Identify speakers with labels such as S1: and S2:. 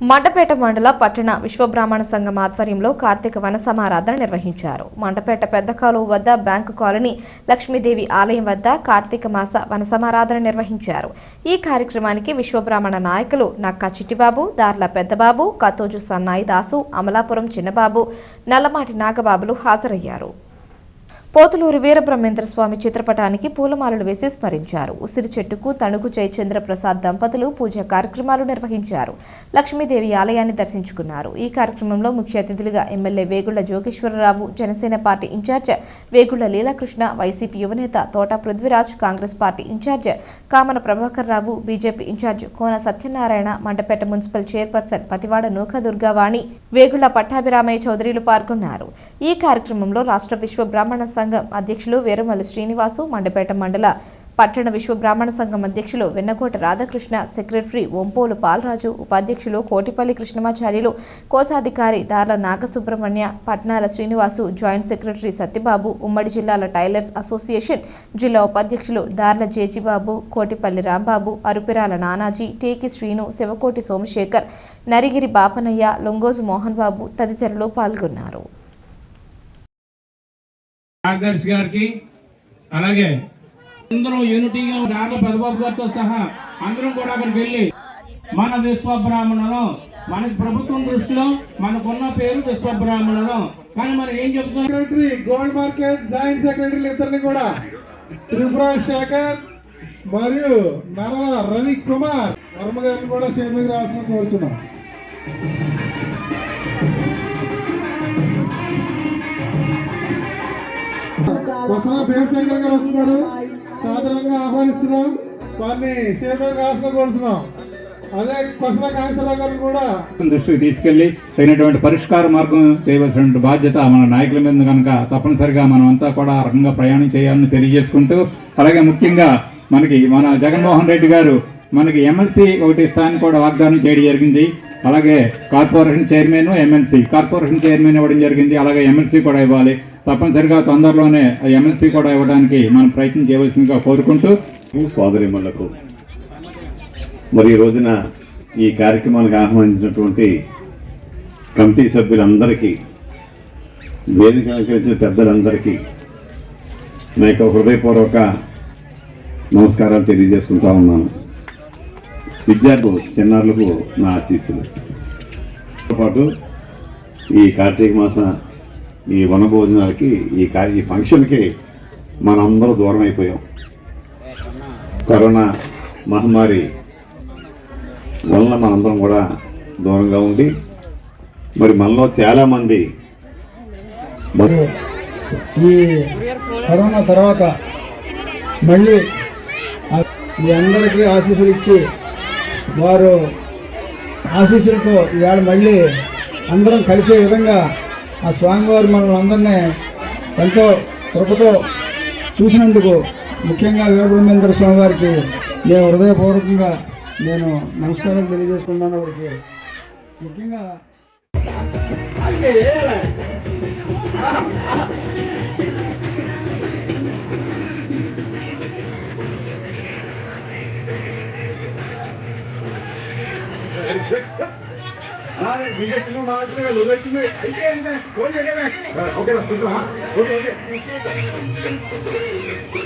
S1: మండపేట మండల పట్టణ విశ్వబ్రాహ్మణ సంఘం ఆధ్వర్యంలో కార్తీక వన సమారాధన నిర్వహించారు. మండపేట పెద్ద కాలువ వద్ద బ్యాంకు కాలనీ లక్ష్మీదేవి ఆలయం వద్ద కార్తీక మాస వన సమారాధన నిర్వహించారు. ఈ కార్యక్రమానికి విశ్వబ్రాహ్మణ నాయకులు నక్కా చిట్టిబాబు దార్ల పెద్దబాబు కతోజు సన్నాయి దాసు అమలాపురం చిన్నబాబు నల్లమాటి నాగబాబులు హాజరయ్యారు. పోతులూరు వీరబ్రహ్మేంద్ర స్వామి చిత్రపటానికి పూలమాలలు వేసి స్మరించారు. ఉసిరి చెట్టుకు తణుకు జయచంద్ర ప్రసాద్ దంపతులు పూజా కార్యక్రమాలు నిర్వహించారు. లక్ష్మీదేవి ఆలయాన్ని దర్శించుకున్నారు. ఈ కార్యక్రమంలో ముఖ్య అతిథులుగా MLA Vegulla Jogeswararao Janasena party incharge Vegulla Leelakrishna YCP యువనేత Thota Prithviraj Congress party incharge Kamana Prabhakar Rao BJP incharge Kona Satyanarayana Mandapeta municipal chairperson Pathivada Nooka Durgavani Vegulla Pattabhiramayya చౌదరిలు పాల్గొన్నారు ఈ కార్యక్రమంలో రాష్ట్ర విశ్వ బ్రాహ్మణ సంఘం అధ్యక్షులు వీరమల్లి శ్రీనివాసు మండపేట మండల పట్టణ విశ్వ బ్రాహ్మణ సంఘం అధ్యక్షులు వెన్నకోట రాధాకృష్ణ సెక్రటరీ ఒంపోలు పాలరాజు ఉపాధ్యక్షులు కోటిపల్లి కృష్ణమాచార్యులు కోశాధికారి దార్ల నాగసుబ్రహ్మణ్య పట్నాల శ్రీనివాసు జాయింట్ సెక్రటరీ సత్యబాబు ఉమ్మడి జిల్లాల టైలర్స్ అసోసియేషన్ జిల్లా ఉపాధ్యక్షులు దార్ల జేజిబాబు కోటిపల్లి రాంబాబు అరుపిరాల నానాజీ టేకి శ్రీను శివకోటి సోమశేఖర్ నరిగిరి బాపనయ్య లొంగోజు మోహన్ బాబు తదితరులు పాల్గొన్నారు.
S2: కార్యదర్శి గారికి అలాగే అందరం యూనిటీగా నాన్న పెదబాబు గారితో సహా అందరం కూడా అక్కడికి వెళ్ళి మన విశ్వబ్రాహ్మణులు మనకి ప్రభుత్వం దృష్టిలో మనకున్న పేరు విశ్వబ్రాహ్మణులు. కానీ మనం ఏం చెప్తున్నాం
S3: సెక్రటరీ గోల్డ్ మార్కెట్ జాయింట్ సెక్రటరీలు ఇద్దరిని కూడా త్రిపుర శేఖర్ మరియు నరవ రవి కుమార్ వర్మ గారిని కూడా స్టేజ్ రావాల్సిన కోరుతున్నాం. కొసల భీమశంకర్ గారు వస్తున్నారు. సాధారణంగా ఆహ్వానిస్తున్నాం. వారిని స్టేజ్ మీద కోరుతున్నాం. అదే కొసల కాంక్షరావు గారిని కూడా
S4: దృష్టికి తీసుకెళ్ళి తగినటువంటి పరిష్కార మార్గం చేయవలసిన బాధ్యత మన నాయకుల మీద కనుక తప్పనిసరిగా మనం అంతా కూడా ఆ రకంగా ప్రయాణం చేయాలని తెలియజేసుకుంటూ అలాగే ముఖ్యంగా మనకి మన జగన్మోహన్ రెడ్డి గారు మనకి ఎమ్మెల్సీ ఒకటి స్థానం కూడా వాగ్దానం చేయడం జరిగింది. అలాగే corporation chairman MLC corporation chairman ఇవ్వడం జరిగింది. అలాగే ఎమ్మెల్సీ కూడా ఇవ్వాలి. తప్పనిసరిగా తొందరలోనే ఎమ్మెల్సీ కూడా ఇవ్వడానికి మనం ప్రయత్నం చేయవలసిందిగా కోరుకుంటూ
S5: సోదరిమణులకు మరి ఈ రోజున ఈ కార్యక్రమానికి ఆహ్వానించినటువంటి కమిటీ సభ్యులందరికీ వేదిక వచ్చిన పెద్దలందరికీ నా యొక్క హృదయపూర్వక నమస్కారాలు తెలియజేసుకుంటా ఉన్నాను. విద్యార్థులు చిన్నారులకు నా ఆశీస్సులు. తో పాటు ఈ కార్తీక మాస ఈ వనభోజనాలకి ఈ కా ఈ ఫంక్షన్కి మనందరూ దూరం అయిపోయాం కరోనా మహమ్మారి వలన మనందరం కూడా దూరంగా ఉండి మరి మనలో చాలామంది
S3: ఈ కరోనా తర్వాత మళ్ళీ మీ అందరికీ ఆశీస్సులు ఇచ్చి వారు ఆశీస్సులతో ఇవాళ మళ్ళీ అందరం కలిసే విధంగా ఆ స్వామివారు మనల్ని అందరినీ ఎంతో కృపతో చూసినందుకు ముఖ్యంగా వీరబ్రహ్మేంద్ర స్వామి వారికి నేను హృదయపూర్వకంగా నేను నమస్కారం తెలియజేసుకున్నాను వారికి. ముఖ్యంగా
S5: ఓకే